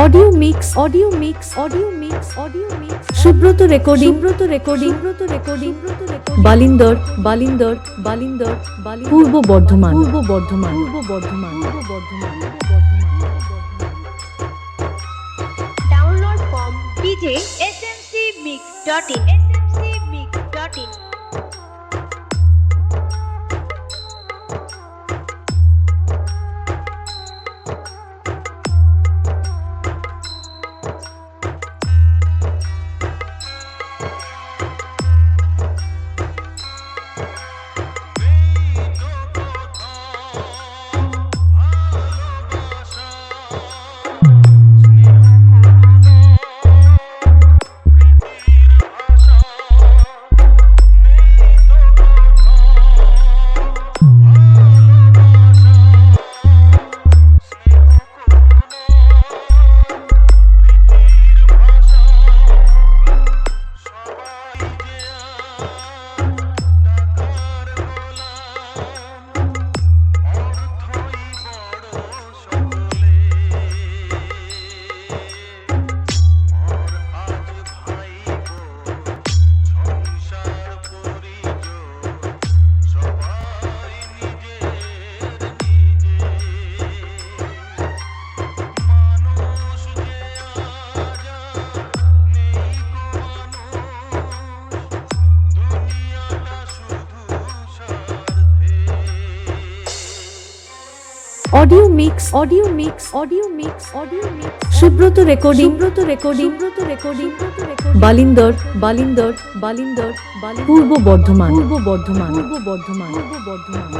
Audio mix audio mix audio mix audio mix Subrata recording Subrata recording Subrata recording Balindar Balindar Balindar Purba Bardhaman Purba Bardhaman Purba Bardhaman Purba Bardhaman download from DJ SMC mix dot in audio mix audio mix audio mix audio mix Subrata recording Subrata recording Subrata recording Balindar Balindar Balindar Purba Bardhaman Purba Bardhaman Purba Bardhaman Purba Bardhaman Purba Bardhaman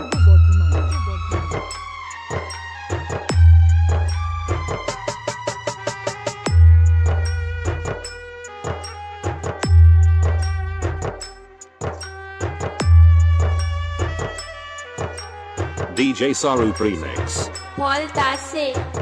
DJ Saru Remix. Paul